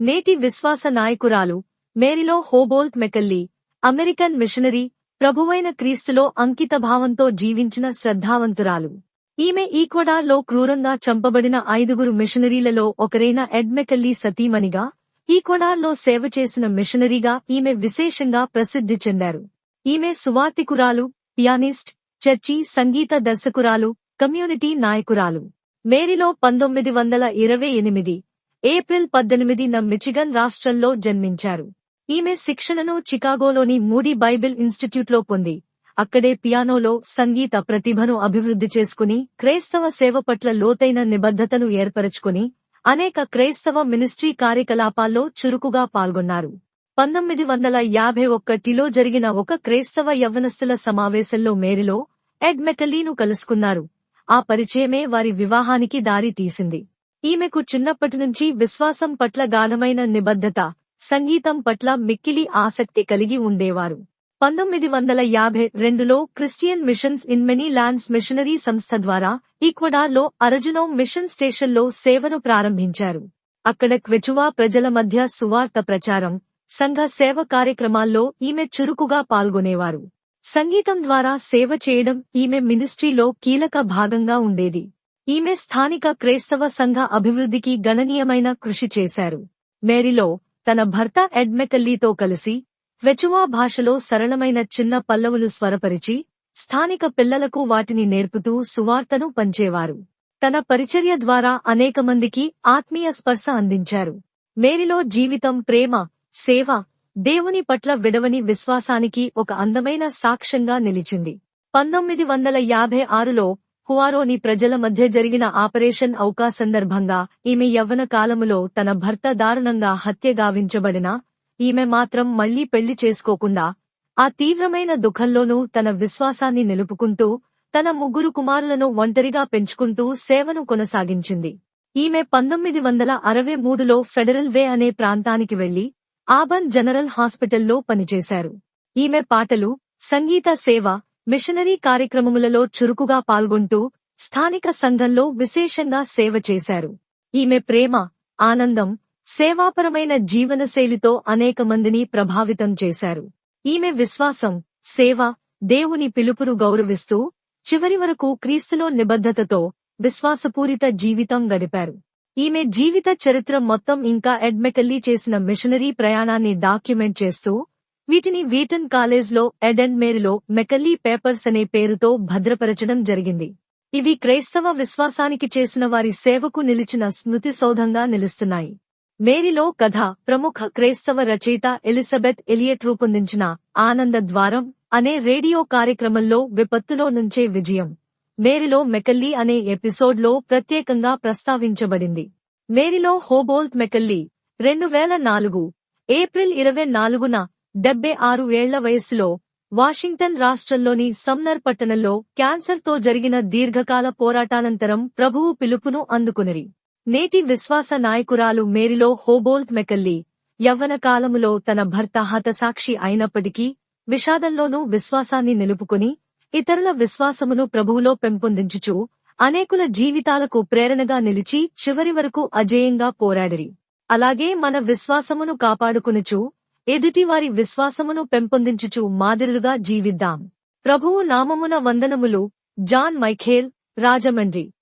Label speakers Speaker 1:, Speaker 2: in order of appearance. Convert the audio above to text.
Speaker 1: నేటి విశ్వాస నాయకురాలు మేరిలో హోబోల్ట్ మెకల్లీ అమెరికన్ మిషనరీ ప్రభువైన క్రీస్తులో అంకితభావంతో జీవించిన శ్రద్ధావంతురాలు. ఈమె ఈక్వడార్లో క్రూరంగా చంపబడిన ఐదుగురు మిషనరీలలో ఒకరైన ఎడ్మెకల్లీ సతీమణిగా ఈక్వడార్లో సేవ చేసిన మిషనరీగా ఈమె విశేషంగా ప్రసిద్ధి చెందారు. ఈమె సువార్తికురాలు పియానిస్ట్ చర్చి సంగీత దర్శకురాలు కమ్యూనిటీ నాయకురాలు. మేరీలో పంతొమ్మిది వందల ఇరవై ఎనిమిది ఏప్రిల్ పద్దెనిమిదిన మిచిగన్ రాష్ట్రంలో జన్మించారు. ఈమె శిక్షణను చికాగోలోని మూడీ బైబిల్ ఇన్స్టిట్యూట్లో పొంది. అక్కడే పియానోలో సంగీత ప్రతిభను అభివృద్ధి చేసుకుని క్రైస్తవ సేవ పట్ల లోతైన నిబద్ధతను ఏర్పరచుకుని అనేక క్రైస్తవ మినిస్ట్రీ కార్యకలాపాల్లో చురుకుగా పాల్గొన్నారు. పంతొమ్మిది వందల యాభై ఒక్కటిలో జరిగిన ఒక క్రైస్తవ యవ్వనస్తుల సమావేశంలో మేరీలో ఎడ్మెటలీను కలుసుకున్నారు. ఆ పరిచయమే వారి వివాహానికి దారి తీసింది. ఈమెకు చిన్నప్పటి నుంచి విశ్వాసం పట్ల గాఢమైన నిబద్ధత సంగీతం పట్ల మిక్కిలి ఆసక్తి కలిగి ఉండేవారు. పంతొమ్మిది వందల యాభై రెండులో Christian missions in many lands missionary సంస్థ ద్వారా ఈక్వడార్లో అరజునో మిషన్ స్టేషన్లో సేవను ప్రారంభించారు. అక్కడ క్వెచువా ప్రజల మధ్య సువార్త ప్రచారం సంఘ సేవ కార్యక్రమాల్లో ఈమె చురుకుగా పాల్గొనేవారు. సంగీతం ద్వారా సేవ చేయడం ఈమె మినిస్ట్రీలో కీలక భాగంగా ఉండేది. ఈమె స్థానిక క్రైస్తవ సంఘ అభివృద్ధికి గణనీయమైన కృషి చేశారు. మేరీలో తన భర్త ఎడ్మెకల్లీతో కలిసి వెచువా భాషలో సరళమైన చిన్న పల్లవులు స్వరపరిచి స్థానిక పిల్లలకు వాటిని నేర్పుతూ సువార్తను పంచేవారు. తన పరిచర్య ద్వారా అనేక మందికి ఆత్మీయ స్పర్శ అందించారు. మేరీలో జీవితం ప్రేమ సేవ దేవుని పట్ల విడవని విశ్వాసానికి ఒక అందమైన సాక్ష్యంగా నిలిచింది. పంతొమ్మిది వందల యాభై ఆరులో హువారోని ప్రజల మధ్య జరిగిన ఆపరేషన్ ఔకా సందర్భంగా ఈమె యవ్వన కాలములో తన భర్త దారుణంగా హత్యగావించబడిన ఈమె మాత్రం మళ్ళీ పెళ్ళి చేసుకోకుండా ఆ తీవ్రమైన దుఃఖంలోనూ తన విశ్వాసాన్ని నిలుపుకుంటూ తన ముగ్గురు కుమారులను ఒంటరిగా పెంచుకుంటూ సేవను కొనసాగించింది. ఈమె పంతొమ్మిది వందల అరవై మూడులో ఫెడరల్ వే అనే ప్రాంతానికి వెళ్ళి ఆబన్ జనరల్ హాస్పిటల్లో పనిచేశారు. ఈమె పాటలు సంగీత సేవ మిషనరీ కార్యక్రమములలో చురుకుగా పాల్గొంటూ స్థానిక సంఘంలో విశేషంగా సేవ చేశారు. ఈమె ప్రేమ ఆనందం సేవాపరమైన జీవనశైలితో అనేక మందిని ప్రభావితం చేశారు. ఈమె విశ్వాసం సేవ దేవుని పిలుపును గౌరవిస్తూ చివరి వరకు క్రీస్తులో నిబద్ధతతో విశ్వాసపూరిత జీవితం గడిపారు. ఈమె జీవిత చరిత్ర మొత్తం ఇంకా ఎడ్మెకల్లీ చేసిన మిషనరీ ప్రయాణాన్ని డాక్యుమెంట్ చేస్తూ వీటిని వీటన్ కాలేజ్లో ఎడ్ అండ్ మేరీలో మెకల్లీ పేపర్స్ అనే పేరుతో భద్రపరచడం జరిగింది. ఇవి క్రైస్తవ విశ్వాసానికి చేసిన వారి సేవకు నిలిచిన స్మృతి సౌధంగా నిలుస్తున్నాయి. మేరీలో కథ ప్రముఖ క్రైస్తవ రచయిత ఎలిజబెత్ ఎలియట్ రూపొందించిన ఆనంద ద్వారం అనే రేడియో కార్యక్రమంలో విపత్తులో నుంచే విజయం. మేరీలో మెకల్లీ అనే ఎపిసోడ్లో ప్రత్యేకంగా ప్రస్తావించబడింది. మేరీలో హోబోల్త్ మెకల్లీ రెండు వేల నాలుగు ఏప్రిల్ ఇరవై నాలుగున డెబ్బై ఆరు ఏళ్ళ వయస్సులో వాషింగ్టన్ రాష్ట్రంలోని సమ్నర్ పట్టణంలో క్యాన్సర్తో జరిగిన దీర్ఘకాల పోరాటానంతరం ప్రభువు పిలుపును అందుకునిరి. నేటి విశ్వాస నాయకురాలు మేరిలో హోబోల్త్ మెకల్లీ యవ్వన కాలములో తన భర్త హతసాక్షి అయినప్పటికీ విషాదంలోనూ విశ్వాసాన్ని నిలుపుకుని ఇతరుల విశ్వాసమును ప్రభువులో పెంపొందించుచు అనేకుల జీవితాలకు ప్రేరణగా నిలిచి చివరి వరకు అజేయంగా పోరాడిరి. అలాగే మన విశ్వాసమును కాపాడుకునుచు ఎదుటివారి విశ్వాసమును పెంపొందించుచు మాదిరులుగా జీవిద్దాం. ప్రభువు నామమున వందనములు జాన్ మైఖేల్ రాజమండ్రి.